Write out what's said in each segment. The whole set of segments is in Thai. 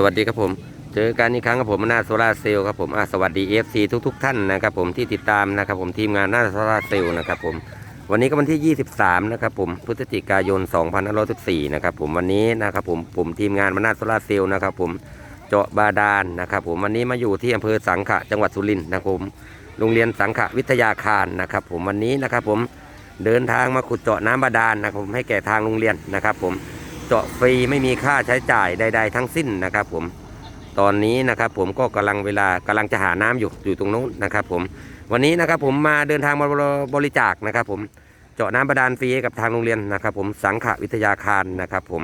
สวัสดีครับผม เจอกันอีกครั้งกับผมหน้าโซลาเซลล์ครับผมสวัสดี FC ทุกๆท่านนะครับผมที่ติดตามนะครับผมทีมงานหน้าโซลาเซลล์นะครับผมวันนี้ก็วันที่ 23 นะครับผมพฤศจิกายน 2514 นะครับผมวันนี้นะครับผมผมทีมงานมานาโซลาเซลล์นะครับผมเจาะบาดาลนะครับผมวันนี้มาอยู่ที่อำเภอสังขะจังหวัดสุรินทร์นะครับผมโรงเรียนสังขะวิทยาคารนะครับผมวันนี้นะครับผมเดินทางมาขุดเจาะน้ำบาดาลนะครับผมให้แก่ทางโรงเรียนนะครับผม เจาะฟรีไม่มีค่าใช้จ่ายใด ๆ ทั้งสิ้นนะครับ ผมตอนนี้นะครับผมก็กำลังเวลากำลังจะหาน้ำอยู่อยู่ตรงนู้นนะครับ ผมวันนี้นะครับผมมาเดินทางมาบริจาคนะครับ ผมเจาะน้ำบาดาลฟรีกับทางโรงเรียนนะครับ ผมสังขวิทยาคารนะครับ ผม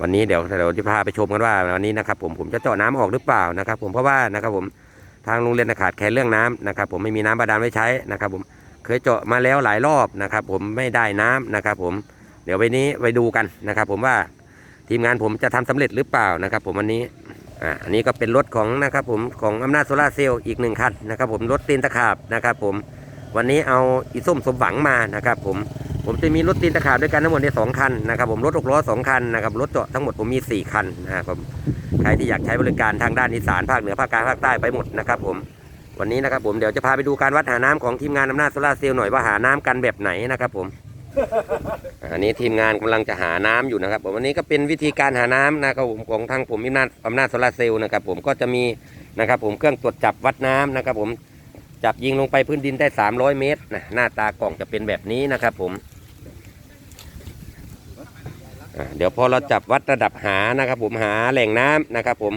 วันนี้เดี๋ยวเดี๋ยวจะพาไปชมกันว่าวันนี้นะครับ ผมผมจะเจาะน้ำออกหรือเปล่านะครับ ผมเพราะว่านะครับผมทางโรงเรียนขาดแคลนเรื่องน้ำนะครับ ผมไม่มีน้ำบาดาลไว้ใช้นะครับ ผมเคยเจาะมาแล้วหลายรอบนะครับ ผมไม่ได้น้ำนะครับ ผม เดี๋ยวไปนี้ไปดูกันนะครับ ผมว่าทีมงานผมจะทำสำเร็จหรือเปล่านะครับ ผมวันนี้อ่าอันนี้ก็เป็นรถของนะครับผมของอำนาจโซลาเซลล์อีกหนึ่งคันนะครับ ผมรถตีนตะขาบนะครับ ผมวันนี้เอาอีส้มสมหวังมานะครับ ผมผมจะมีรถตีนตะขาบด้วยกันทั้งหมดในสองคันนะครับ ผมรถหกล้อสองคันนะครับรถเจาะทั้งหมดผมมีสี่คันนะครับผมใครที่อยากใช้บริการทางด้านอีสานภาคเหนือภาคกลางภาคใต้ไปหมดนะครับ ผมวันนี้นะครับผมเดี๋ยวจะพาไปดูการวัดหาน้ำของทีมงานอำนาจโซลาเซลล์หน่อยว่าหาน้ำกันแบบไหนนะครับ ผม อันนี้ทีมงานกำลังจะหาน้ำอยู่นะครับผมวันนี้ก็เป็นวิธีการหาน้ำนะครับผมของทางผมอำนาจอำนาจโซลารเซลล์นะครับผมก็จะมีนะครับผมเครื่องตรวจจับวัดน้ำนะครับผมจับยิงลงไปพื้นดินได้ 300 เมตรนะหน้าตากล่องจะเป็นแบบนี้นะครับผมเดี๋ยวพอเราจับวัดระดับหานะครับผมหาแหล่งน้ำนะครับผม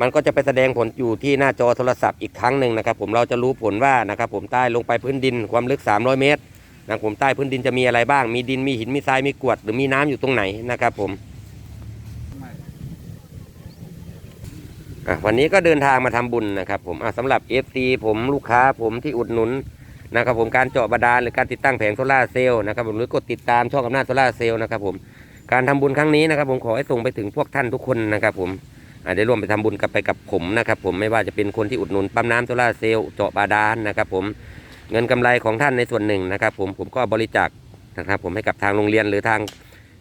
มันก็จะไปแสดงผลอยู่ที่หน้าจอโทรศัพท์อีกครั้งหนึ่งนะครับผมเราจะรู้ผลว่านะครับผมใต้ลงไปพื้นดินความลึก 300 เมตร นะผมใต้พื้นดินจะมีอะไรบ้าง มีดินมีหินมีทรายมีกรวด หรือมีน้ำอยู่ตรงไหนนะครับผมวันนี้ก็เดินทางมาทำบุญนะครับผมอะสำหรับ FC ผมลูกค้าผมที่อุดหนุนนะครับผมการเจาะบาดาลหรือการติดตั้งแผงโซลาเซลล์นะครับผมหรือกดติดตามช่องอำนาจโซลาเซลล์นะครับผมการทำบุญครั้งนี้นะครับ ผมขอให้ส่งไปถึงพวกท่านทุกคนนะครับ ผมได้ร่วมไปทำบุญกับไปกับผมนะครับ ผมไม่ว่าจะเป็นคนที่อุดหนุนปั๊มน้ำโซลาเซลล์เจาะบาดาลนะครับ ผม เงินกำไรของท่านในส่วนหนึ่งนะครับ ผมผมก็บริจาคนะครับผมให้กับทางโรงเรียนหรือทาง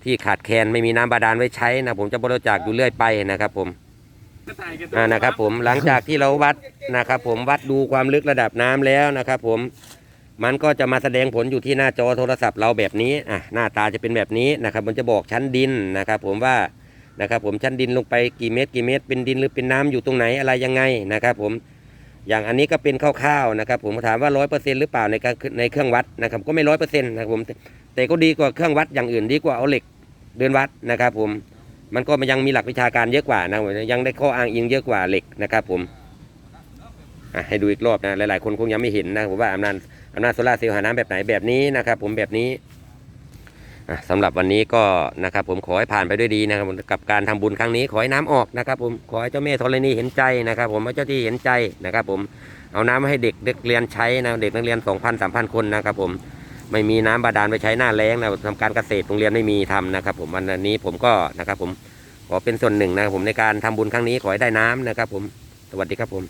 ที่ขาดแคลนไม่มีน้ำบาดาลไว้ใช้นะผมจะบริจาคอยู่เรื่อยไปนะครับ ผมนะครับผมหลังจากที่เราวัดนะครับ ผมวัดดูความลึกระดับน้ำแล้วนะครับ ผมมันก็จะมาแสดงผลอยู่ที่หน้าจอโทรศัพท์เราแบบนี้อะหน้าตาจะเป็นแบบนี้นะครับ มันจะบอกชั้นดินนะครับ ผมว่านะครับ ผมชั้นดินลงไปกี่เมตร กี่เมตร เป็นดินหรือเป็นน้ำอยู่ตรงไหนอะไรยังไงนะครับ ผม อย่างอันนี้ก็เป็นคร่าวๆนะครับผมถามว่าร้อยเปอร์เซ็นต์หรือเปล่าในการในเครื่องวัดนะครับก็ไม่ร้อยเปอร์เซ็นต์นะครับผมแต่ก็ดีกว่าเครื่องวัดอย่างอื่นดีกว่าเอาเหล็กเดินวัดนะครับผมมันก็ยังมีหลักวิชาการเยอะกว่านะยังได้ข้ออ้างอิงเยอะกว่าเหล็กนะครับผมให้ดูอีกรอบนะหลายๆคนคงยังไม่เห็นนะผมว่าอำนาจอำนาจโซลาร์เซลล์หาน้ำแบบไหนแบบนี้นะครับผมแบบนี้ สำหรับวันนี้ก็นะครับผมขอให้ผ่านไปด้วยดีนะครับกับการทำบุญครั้งนี้ขอให้น้ำออกนะครับ ผมขอให้เจ้าแม่ธรณีเห็นใจนะครับ ผมให้เจ้าที่เห็นใจนะครับ ผมเอาน้ำมาให้เด็กเด็กเรียนใช้นะเด็กนักเรียน2,000 3,000คนนะครับ ผมไม่มีน้ำบาดาลไปใช้หน้าแล้งนะทำการเกษตรโรงเรียนไม่มีทำนะครับ ผมวันนี้ผมก็นะครับ ผมขอเป็นส่วนหนึ่งนะครับผมในการทำบุญครั้งนี้ขอให้ได้น้ำนะครับ ผมสวัสดีครับผม